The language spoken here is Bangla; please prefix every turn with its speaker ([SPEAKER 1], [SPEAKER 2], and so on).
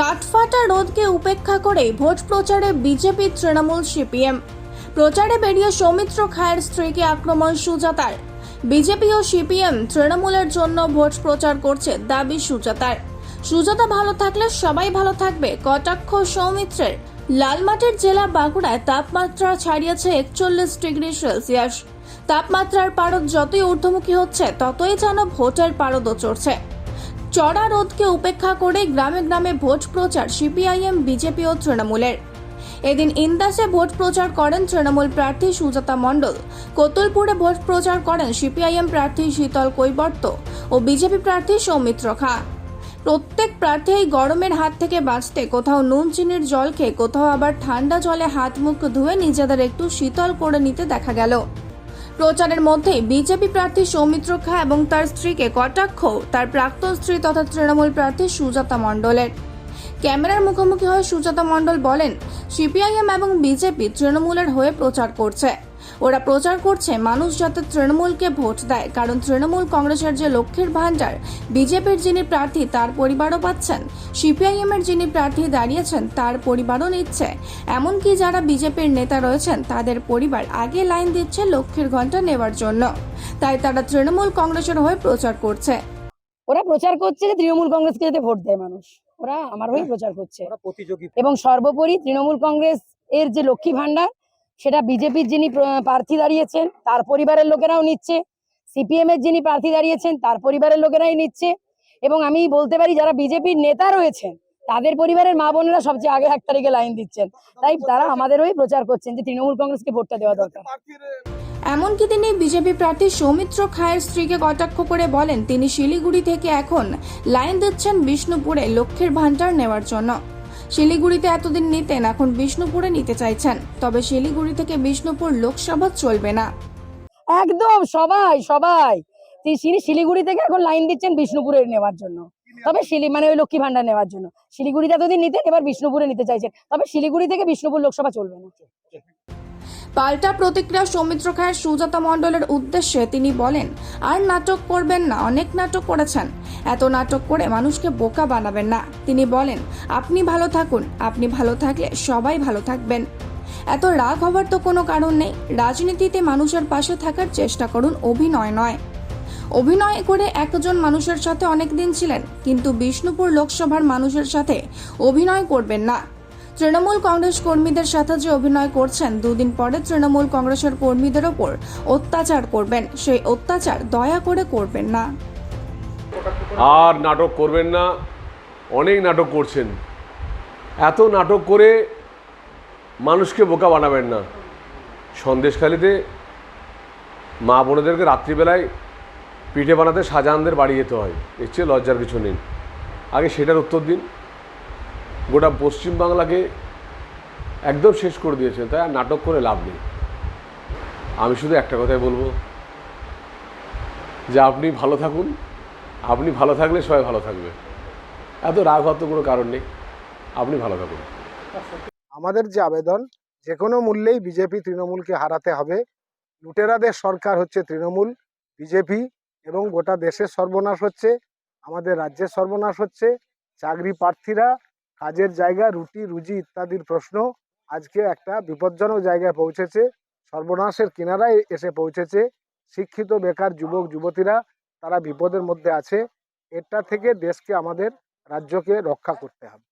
[SPEAKER 1] কাঠফাটা রোদকে উপেক্ষা করে ভোট প্রচারে বিজেপি তৃণমূল সিপিএম। প্রচারে বেরিয়ে সৌমিত্র খায়ের স্ত্রীকে আক্রমণ সুজাতার। বিজেপি ও সিপিএম তৃণমূলের জন্য ভোট প্রচার করছে দাবি সুজাতার। সুজাতা ভালো থাকলে সবাই ভালো থাকবে, কটাক্ষ সৌমিত্রের। লালমাটির জেলা বাঁকুড়ায় তাপমাত্রা ছাড়িয়েছে একচল্লিশ ডিগ্রি সেলসিয়াস। তাপমাত্রার পারদ যতই ঊর্ধ্বমুখী হচ্ছে, ততই যেন ভোটের পারদও চড়ছে। চড়া রোধকে উপেক্ষা করে গ্রামে গ্রামে ভোট প্রচার সিপিআইএম, বিজেপি ও তৃণমূলের। এদিন ইন্দাসে ভোট প্রচার করেন তৃণমূল প্রার্থী সুজাতা মণ্ডল। কোতুলপুরে ভোট প্রচার করেন সিপিআইএম প্রার্থী শীতল কৈবর্ত ও বিজেপি প্রার্থী সৌমিত্র খা। প্রত্যেক প্রার্থী এই গরমের হাত থেকে বাঁচতে কোথাও নুন চিনির জল খেয়ে কোথাও আবার ঠান্ডা জলে হাত মুখ ধুয়ে নিজেদের একটু শীতল করে নিতে দেখা গেল। প্রচারের মধ্যেই বিজেপি প্রার্থী সৌমিত্র খা এবং তার স্ত্রীকে কটাক্ষ, তার প্রাক্তন স্ত্রী তথা তৃণমূল প্রার্থী সুজাতা মণ্ডলের। ক্যামেরার মুখোমুখি হয়ে সুজাতা মণ্ডল বলেন, সিপিআইএম এবং বিজেপি তৃণমূলের হয়ে প্রচার করছে। ওরা প্রচার করছে মানুষ যাতে তৃণমূলকে ভোট দেয়। কারণ তৃণমূল কংগ্রেসের যে লক্ষ্মীর ভাণ্ডার বিজেপির যিনি প্রার্থী তার পরিবারও পাচ্ছেন। সিপিআইএম এর যিনি প্রার্থী দাঁড়িয়েছেন তার পরিবারও নিচ্ছে। এমনকি যারা বিজেপির নেতা রয়েছেন তাদের পরিবার আগে লাইন দিচ্ছে লক্ষ্মীর ঘণ্টা নেওয়ার জন্য। তাই তারা তৃণমূল কংগ্রেসের হয়ে প্রচার করছে।
[SPEAKER 2] ওরা প্রচার করছে যে তৃণমূল কংগ্রেসকে যাতে ভোট দেয় মানুষ। ওরা আমার হয়ে প্রচার করছে। এবং সর্বোপরি তৃণমূল কংগ্রেস এর যে লক্ষ্মী ভান্ডার সেটা বিজেপির যিনি প্রার্থী দাঁড়িয়েছেন, তার পরিবারের লোকেরাও নিচ্ছে। সিপিএম এর যিনি প্রার্থী দাঁড়িয়েছেন, তার পরিবারের লোকেরাই নিচ্ছে। এবং আমি বলতে পারি, যারা বিজেপির নেতা রয়েছেন, তাদের পরিবারের মা বোনেরা সবচেয়ে আগে এক তারিখে লাইন দিচ্ছেন। তাই তারা আমাদের ওই প্রচার করছেন যে তৃণমূল কংগ্রেসকে ভোটটা দেওয়া দরকার।
[SPEAKER 1] এমনকি তিনি বিজেপি প্রার্থী সৌমিত্র খায়ের স্ত্রীকে কটাক্ষ করে বলেন, তিনি শিলিগুড়ি থেকে এখন লাইন দিচ্ছেন বিষ্ণুপুরে লক্ষ্যের ভান্ডার নেওয়ার জন্য। শিলিগুড়িতে এতদিন নিতেন, এখন বিষ্ণুপুরে নিতে চাইছেন। তবে শিলিগুড়ি থেকে বিষ্ণুপুর লোকসভা চলবে না।
[SPEAKER 2] একদম, সবাই সবাই। তিনি শিলিগুড়ি থেকে এখন লাইন দিচ্ছেন বিষ্ণুপুরে নেওয়ার জন্য। তবে শিলি মানে ওই লক্ষ্মী ভান্ডার নেওয়ার জন্য। শিলিগুড়িতে এতদিন নিতেন, এবার বিষ্ণুপুরে নিতে চাইছেন। তবে শিলিগুড়ি থেকে বিষ্ণুপুর লোকসভা চলবে না।
[SPEAKER 1] পাল্টা প্রতিক্রিয়া সৌমিত্র খায়ের সুজাতা মণ্ডলের উদ্দেশ্যে তিনি বলেন, আর নাটক করবেন না, অনেক নাটক করেছেন। এত নাটক করে মানুষকে বোকা বানাবেন না। তিনি বলেন, আপনি ভালো থাকুন, আপনি ভালো থাকলে সবাই ভালো থাকবেন। এত রাগ হবার তো কোনো কারণ নেই। রাজনীতিতে মানুষের পাশে থাকার চেষ্টা করুন, অভিনয় নয়। অভিনয় করে একজন মানুষের সাথে অনেক দিন ছিলেন, কিন্তু বিষ্ণুপুর লোকসভার মানুষের সাথে অভিনয় করবেন না। তৃণমূল কংগ্রেস কর্মীদের সাথে যে অভিনয় করছেন, দুদিন পরে তৃণমূল কংগ্রেসের কর্মীদের ওপর অত্যাচার করবেন। সেই অত্যাচার দয়া করে করবেন না।
[SPEAKER 3] আর নাটক করবেন না। অনেক নাটক করছেন। এত নাটক করে মানুষকে বোকা বানাবেন না। সন্দেশখালিতে মা বোনেদেরকে রাত্রিবেলায় পিঠে বানাতে শাহজাহানদের বাড়ি যেতে হয়। এর চেয়ে লজ্জার কিছু নেই। আগে সেটার উত্তর দিন। গোটা পশ্চিমবাংলাকে একদম শেষ করে দিয়েছেন, তাই আর নাটক করে লাভ নেই। আমি শুধু একটা কথাই বলব, যে আপনি ভালো থাকুন, আপনি ভালো থাকলে সবাই ভালো থাকবে। এত রাগ হওয়ার তো কোনো কারণ নেই, আপনি ভালো থাকুন।
[SPEAKER 4] আমাদের যে আবেদন, যে কোনো মূল্যেই বিজেপি তৃণমূলকে হারাতে হবে। লুটেরাদের সরকার হচ্ছে তৃণমূল, বিজেপি এবং গোটা দেশের সর্বনাশ হচ্ছে, আমাদের রাজ্যের সর্বনাশ হচ্ছে, চাকরি প্রার্থীরা কাজের জায়গা, রুটি, রুজি ইত্যাদির প্রশ্ন আজকে একটা বিপজ্জনক জায়গায় পৌঁছেছে। সর্বনাশের কিনারায় এসে পৌঁছেছে। শিক্ষিত, বেকার যুবক, যুবতীরা তারা বিপদের মধ্যে আছে। এটা থেকে দেশকে, আমাদের রাজ্যকে রক্ষা করতে হবে।